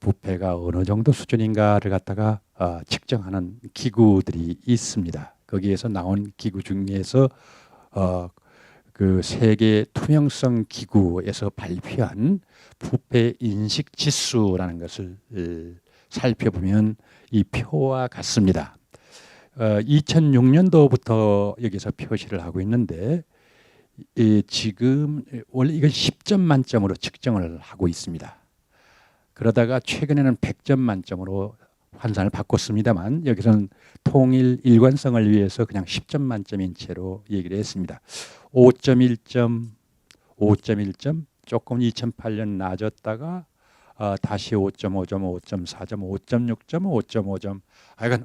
부패가 어느 정도 수준인가를 갖다가 어, 측정하는 기구들이 있습니다. 거기에서 나온 기구 중에서 어, 그 세계 투명성 기구에서 발표한 부패 인식 지수라는 것을 에, 살펴보면 이 표와 같습니다. 어, 2006년도부터 여기서 표시를 하고 있는데 이 지금 원래 이건 10점 만점으로 측정을 하고 있습니다. 그러다가 최근에는 100점 만점으로 환산을 바꿨습니다만 여기서는 통일 일관성을 위해서 그냥 10점 만점인 채로 얘기를 했습니다. 5.1점, 5.1점 조금 2008년 낮았다가 어, 다시 5.5점, 5.4점, 5.6점, 5.5점. 하여간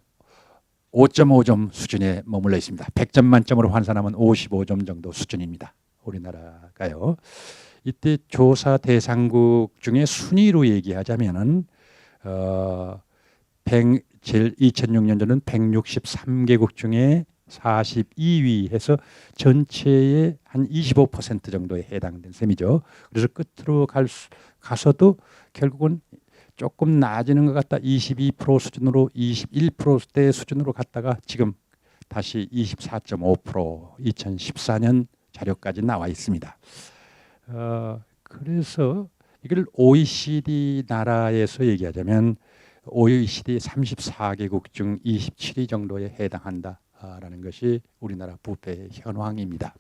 5.5점 수준에 머물러 있습니다. 100점 만점으로 환산하면 55점 정도 수준입니다. 우리나라가요. 이때 조사 대상국 중에 순위로 얘기하자면은 어, 100, 제일 2006년도는 163개국 중에 42위 해서 전체의 한 25% 정도에 해당된 셈이죠. 그래서 끝으로 갈 수, 가서도 결국은 조금 나아지는 것 같다. 22% 수준으로 21%대 수준으로 갔다가 지금 다시 24.5% 2014년 자료까지 나와 있습니다. 어, 그래서 이걸 OECD 나라에서 얘기하자면 OECD 34개국 중 27위 정도에 해당한다라는 것이 우리나라 부패 현황입니다.